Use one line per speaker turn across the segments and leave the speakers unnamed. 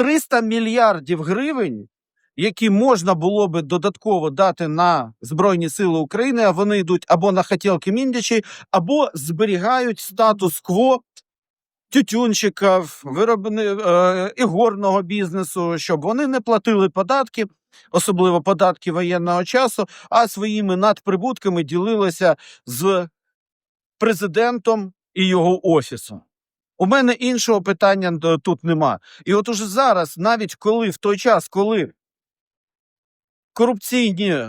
300 мільярдів гривень, які можна було би додатково дати на Збройні Сили України, а вони йдуть або на хотілки міндячі, або зберігають статус-кво тютюнщиків, виробни, е, ігорного бізнесу, щоб вони не платили податки, особливо податки воєнного часу, а своїми надприбутками ділилися з президентом і його офісом. У мене іншого питання тут нема. І от уже зараз, навіть коли в той час, коли корупційні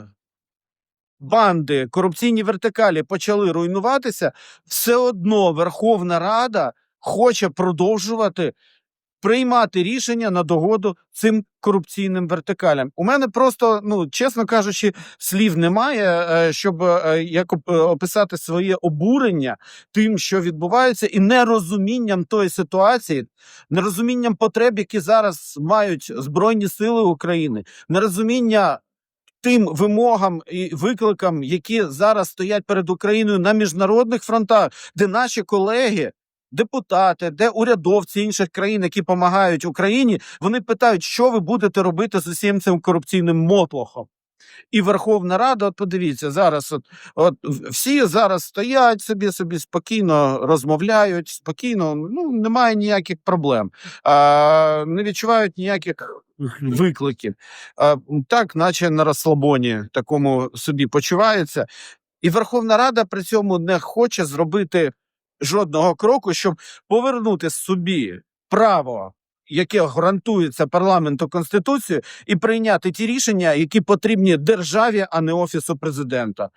банди, корупційні вертикалі почали руйнуватися, все одно Верховна Рада хоче продовжувати приймати рішення на догоду цим корупційним вертикалям. У мене просто, ну чесно кажучи, слів немає, е, щоб е, як е, описати своє обурення тим, що відбувається, і нерозумінням тої ситуації, нерозумінням потреб, які зараз мають Збройні Сили України, нерозуміння тим вимогам і викликам, які зараз стоять перед Україною на міжнародних фронтах, де наші колеги. Депутати, де урядовці інших країн, які допомагають Україні, вони питають, що ви будете робити з усім цим корупційним мотлохом. І Верховна Рада, от подивіться, зараз от, от всі зараз стоять собі, собі спокійно розмовляють, спокійно, ну немає ніяких проблем, а, не відчувають ніяких викликів. А, так, наче на розслабоні такому собі почувається. І Верховна Рада при цьому не хоче зробити жодного кроку, щоб повернути собі право, яке гарантується парламенту Конституцією, і прийняти ті рішення, які потрібні державі, а не офісу президента.